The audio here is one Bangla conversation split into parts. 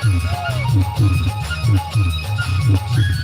Thank you.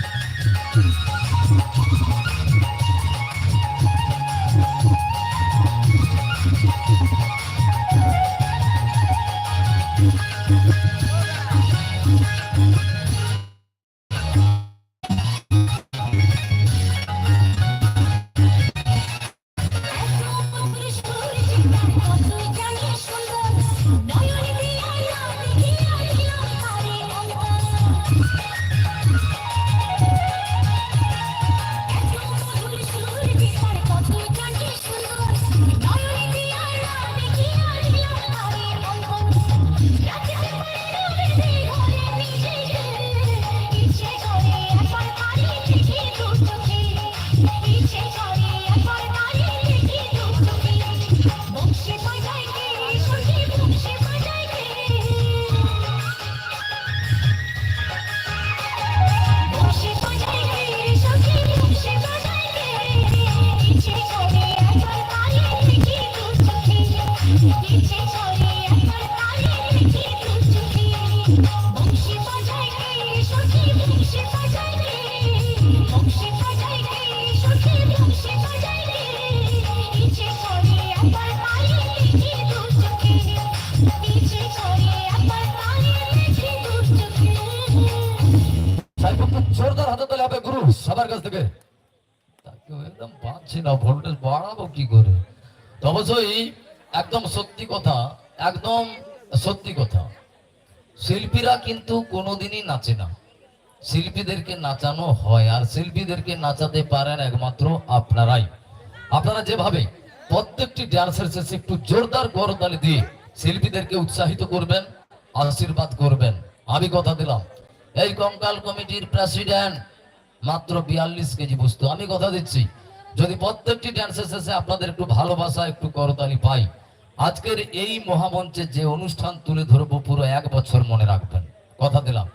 পাচ্ছি না ভোল্টেজ বাড়াবো কি করে? অবশ্যই একদম সত্যি কথা, একদম সত্যি কথা। শিল্পীরা কিন্তু কোনোদিনই নাচে না। শিল্পীদেরকে নাচানো হয়, আর শিল্পীদেরকে নাচাতে পারেন একমাত্র আপনারাই। আপনারা যেভাবে প্রত্যেকটি ডান্সের শেষে একটু জোরদার করতালি দিয়ে শিল্পীদেরকে উৎসাহিত করবেন, আশীর্বাদ করবেন। আমি কথা দিলাম। এই কঙ্কাল কমিটির প্রেসিডেন্ট মাত্র বিয়াল্লিশ কেজি বস্তু। আমি কথা দিচ্ছি, যদি প্রত্যেকটি ডান্সের শেষে আপনাদের একটু ভালোবাসা, একটু করতালি পাই, আজকের এই মহামঞ্চে যে অনুষ্ঠান তুলে ধরবো পুরো এক বছর মনে রাখবেন। কথা দিলাম।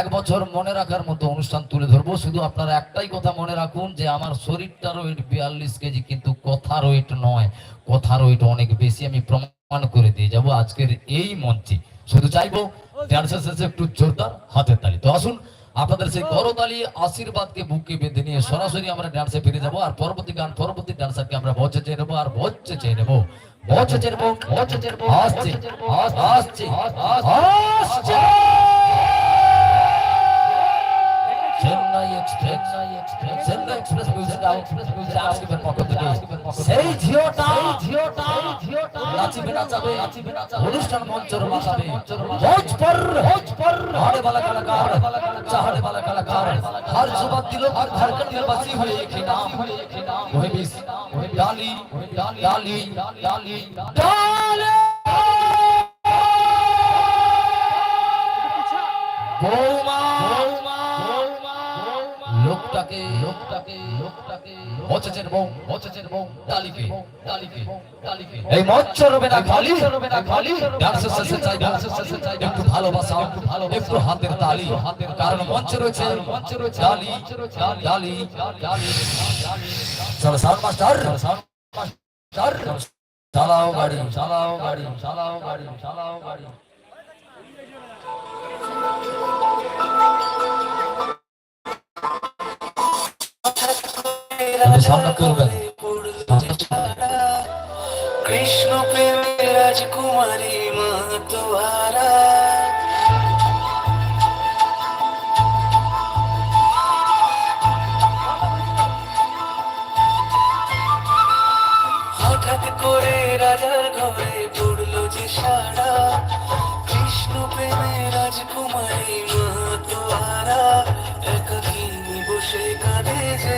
এক বছর মনে রাখার মতো অনুষ্ঠান তুলে ধরবো। শুধু আপনারা একটাই কথা মনে রাখুন যে, আমার শরীরটার ওয়েট বিয়াল্লিশ কেজি, কিন্তু কথার ওয়েট নয় কথার ওয়েট অনেক বেশি। আমি প্রমাণ করে দিয়ে যাব আজকের এই মঞ্চে। শুধু চাইব ডান্সের শেষে একটু জোরদার হাতের তালি। তো আসুন আপনাদের সেই করতালি আশীর্বাদকে বুকে বেঁধে নিয়ে সরাসরি আমরা ডান্সে ফিরে যাব আর পরবর্তী গান, পরবর্তী ডান্সারকে আমরা বচে চেয়ে নেব আর বচে চেয়ে নেব। বচে চেয়ে নেব, বচে চেয়ে নেব, আসছে আসছে আসছে। Chennai Express Chennai Express music out music আসবে পক্ষ থেকে সেই ঝিওটা ঝিওটা ঝিওটা নাচিবে নাচাবে নাচিবে নাচাবে অনুষ্ঠান মঞ্চর মাচাবে মঞ্চ पर মঞ্চ पर हाड़े वाला कलाकार चाहने वाला कलाकार हर जुबान दिलों हर धड़कन में बसी हुई एक ही नाम वही बीस वही डाली डाली डाली डाली বৌমা লোকটাকে লোকটাকে লোকটাকে বচেছেন বউ বচেছেন বউ ডালিকে ডালিকে ডালিকে এই মঞ্চ রবে না খালি রবে না খালি ডান্সের শেষে চাই ডান্সের শেষে চাই একটু ভালোবাসা একটু ভালো একটু হাতের তালি। হাতের কারণ মঞ্চ রয়েছে মঞ্চ রয়েছে ডালি ডালি। ডালি চলো সাউন্ড মাস্টার। Sound master. চালাও গাড়ি চালাও গাড়ি চালাও গাড়ি চালাও গাড়ি। আপনি সামনে করবেন কৃষ্ণ প্রেমে রাজকুমারী মা তোহারা হঠাৎ করে রাজার ঘরে পড়ল যে সারা। কৃষ্ণ প্রেমে রাজকুমারী মা তোহারা একাকিনী বসে কাঁদে যে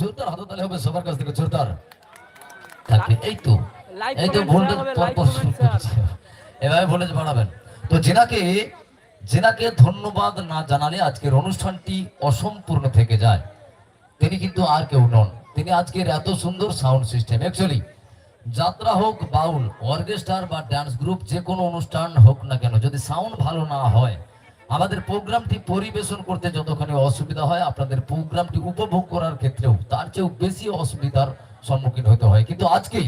জোরদার হাতে তালে হবে সবার কাছ থেকে জোরদার। থাকবে এই তো। এই তো ভোল্টেজ এভাবে ভোল্টেজ বাড়াবেন। তো জেনাকে জেনাকে ধন্যবাদ না জানালে আজকের অনুষ্ঠানটি অসম্পূর্ণ থেকে যায়। তিনি কিন্তু আর কেউ নন। তিনি আজকের এত সুন্দর সাউন্ড সিস্টেম অ্যাকচুয়ালি যাত্রা হোক বাউল অর্কেস্ট্রার বা ডান্স গ্রুপ যে কোনো অনুষ্ঠান হোক না কেন যদি সাউন্ড ভালো না হয় আমাদের প্রোগ্রামটি পরিবেশন করতে যতখানি অসুবিধা হয়, আপনাদের প্রোগ্রামটি উপভোগ করার ক্ষেত্রেও তার চেয়েও বেশি অসুবিধার সম্মুখীন হতে হয়। কিন্তু আজকে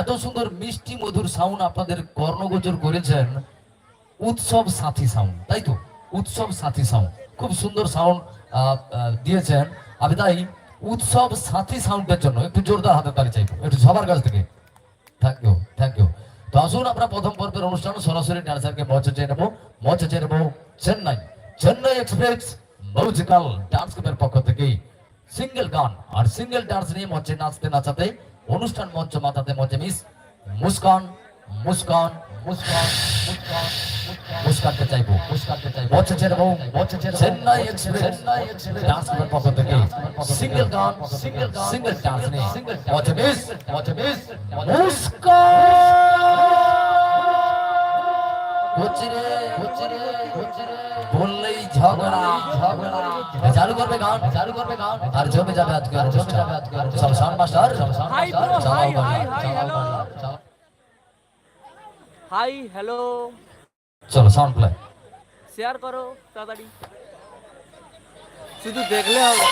এত সুন্দর মিষ্টি মধুর সাউন্ড আপনাদের কর্ণগোচর করেছেন, উৎসব সাথী সাউন্ড তাই তো? উৎসব সাথী সাউন্ড খুব সুন্দর সাউন্ড দিয়েছেন। আমি তাই উৎসব সাথী সাউন্ডের জন্য একটু জোরদার হাতে তালি চাইব, একটু সবার কাছ থেকে। থ্যাংক ইউ থ্যাংক ইউ তো আসুন আমরা প্রথম পর্বের অনুষ্ঠান সরাসরি ডান্সারকে মঞ্চে চেয়ে নেব মঞ্চে চেয়ে নেব Chennai. Chennai express musical dance গ্রুপের পক্ষ থেকে সিঙ্গেল গান আর সিঙ্গেল ডান্স নিয়ে মঞ্চে নাচতে নাচাতে, অনুষ্ঠান মঞ্চ মাথাতে মঞ্চে মিস মুস্কান মুস্কান মুস্কান মুস্কান। মুস্কানকে চাইব। মুস্কানকে চাইব। চেয়ে নেব মঞ্চে চেন্নাই এক্সপ্রেস। ডান্স গ্রুপের পক্ষ থেকে। সিঙ্গেল গান সিঙ্গেল গান সিঙ্গেল ডান্স নিয়ে মঞ্চে মিস মঞ্চে মিস মুস্কান হচ্ছে রে হচ্ছে রে হচ্ছে রে বললেই ঝগড়া। ঝগড়া। চালু করবে গান। চালু করবে গান। আর জমে যাবে আজকে আর জমে যাবে আজকে সব সাউন্ড মাস্টার সব সাউন্ড মাস্টার. হাই হ্যালো চলো সাউন্ড প্লে শেয়ার করো তাড়াতাড়ি শুধু দেখলে হবে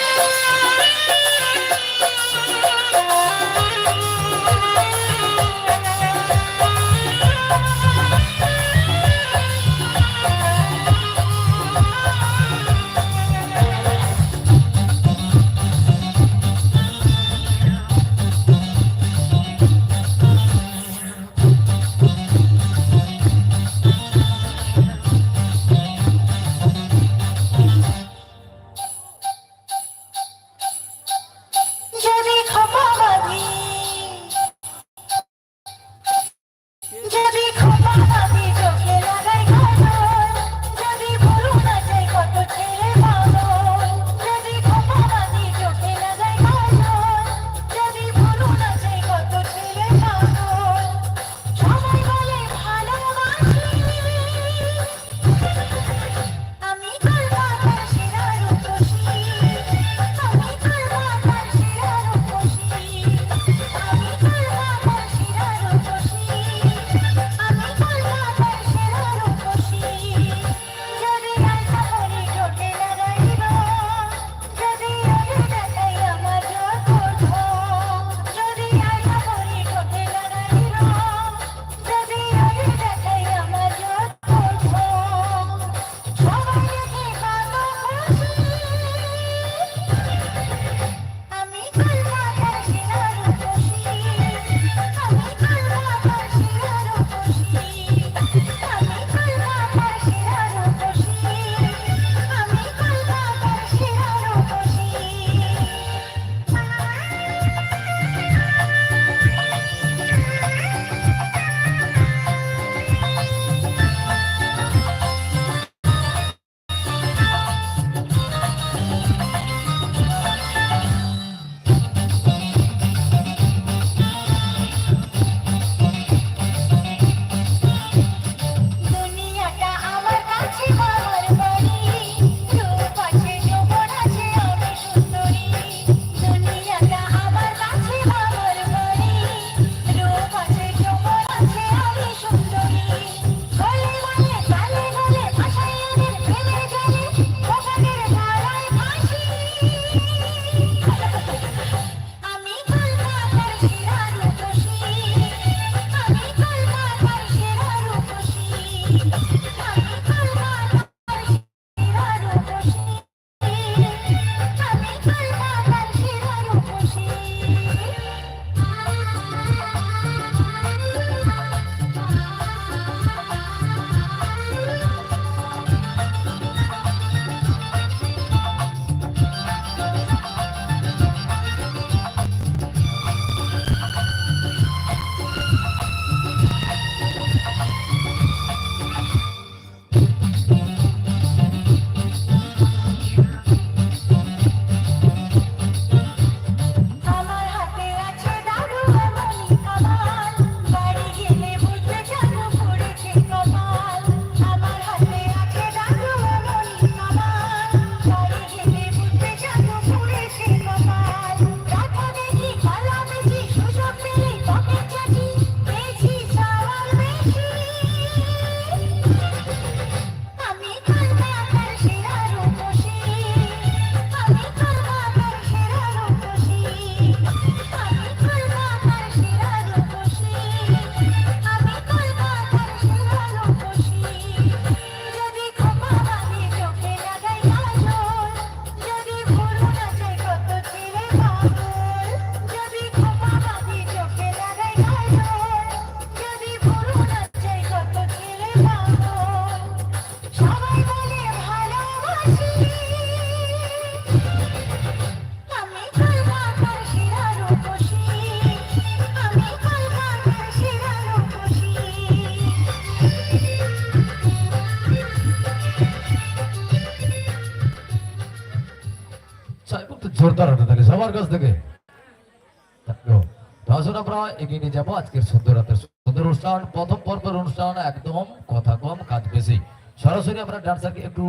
আমরা এগিয়ে নিয়ে যাব আজকের সুন্দর রাতের সুন্দর অনুষ্ঠান। প্রথম পর্বের অনুষ্ঠান একদম কথা কম, কাজ বেশি। সরাসরি আমরা ডান্সারকে একটু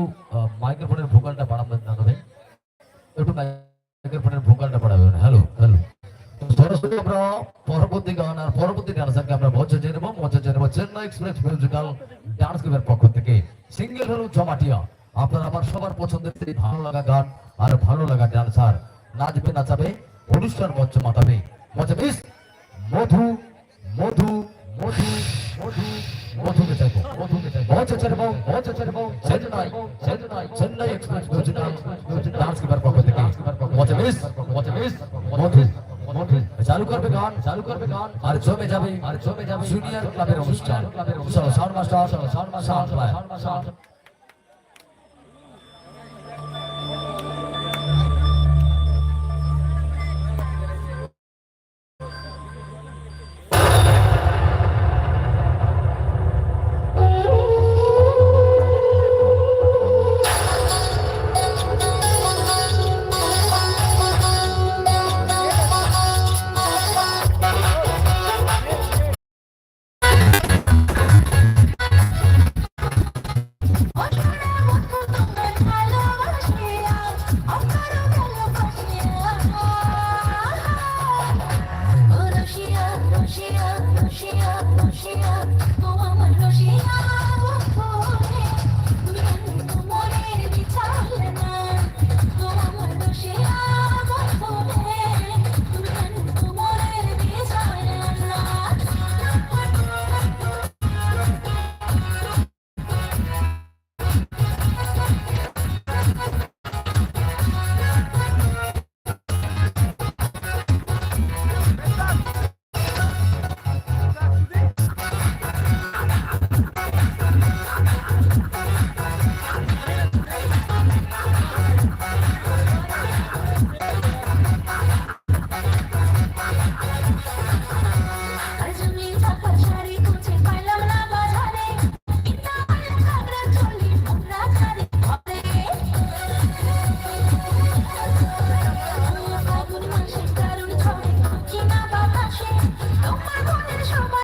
মাইক্রোফোনের ভোকালটা বাড়াবেন না তবে। একটু মাইক্রোফোনের ভোকালটা বাড়াবেন। হ্যালো হ্যালো সরাসরি আমরা পরবর্তী গান আর পরবর্তী ডান্সারকে আমরা মঞ্চে জেনে নেব। মঞ্চে জেনে নেব চেন্নাই এক্সপ্রেস মিউজিক্যাল ডান্স ক্লাবের পক্ষ থেকে। সিঙ্গেল হলো জমাটিয়া। আপনার আমার সবার পছন্দের সেই ভালো লাগা গান আর ভালো লাগা ডান্সার। নাচবে, নাচাবে, অনুষ্ঠান মঞ্চ মাতাবে। মঞ্চে বেশ মধু মধু মধু মধু মধুকে চাইব? মধুকে চাইব? মঞ্চে চাইব মঞ্চে চাইব, Chennai Chennai Chennai express musical dance ক্লাবের পক্ষ থেকে। মঞ্চে বেশ মঞ্চে বেশ মধু, চালু করবে গান, চালু করবে গান। আর জমে যাবে, আর জমে যাবে জুনিয়র ক্লাবের অনুষ্ঠান। চলো সাউন্ড মাস্টার চলো সাউন্ড মাস্টার